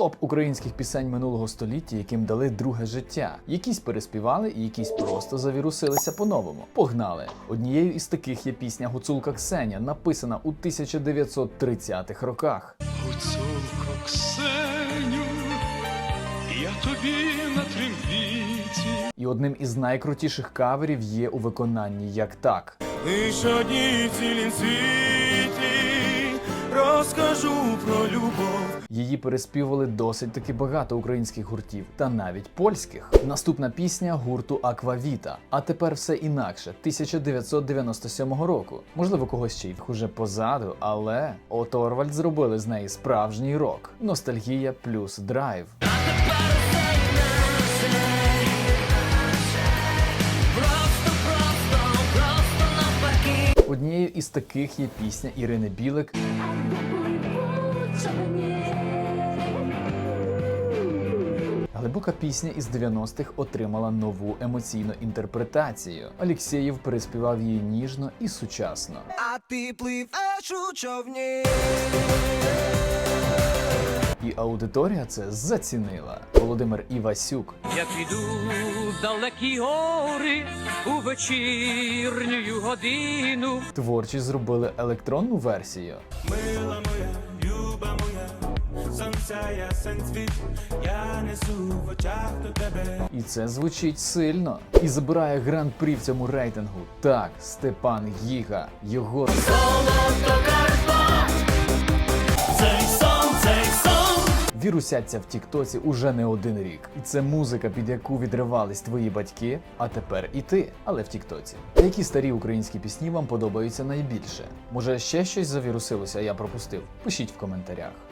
Топ українських пісень минулого століття, яким дали друге життя. Якісь переспівали, і якісь просто завірусилися по-новому. Погнали! Однією із таких є пісня Гуцулка Ксеня, написана у 1930-х роках. Гуцулко Ксеню, я тобі на трембіті. І одним із найкрутіших каверів є у виконанні як так. Лиш одній цілім світі розкажу про любов. Її переспівували досить таки багато українських гуртів та навіть польських. Наступна пісня гурту Аквавіта. А тепер все інакше 1997 року. Можливо, когось ще й уже позаду, але Оторвальд зробили з неї справжній рок. Ностальгія плюс драйв. Однією із таких є пісня Ірини Білик Глибока пісня із 90-х отримала нову емоційну інтерпретацію. Алєксєєв переспівав її ніжно і сучасно. А ти пливеш у човні. І аудиторія це зацінила. Володимир Івасюк, Я піду в далекі гори у вечірню годину. творчі зробили електронну версію. Мила моя, сонця ясен цвіт, я несу в очах до тебе. І це звучить сильно. І забирає гран-прі в цьому рейтингу. Так, Степан Гіга. Його Цей сон, цей сон. вірусяться в Тіктоці уже не один рік. І це музика, під яку відривались твої батьки, а тепер і ти, але в Тіктоці. Які старі українські пісні вам подобаються найбільше? Може ще щось завірусилося, я пропустив? Пишіть в коментарях.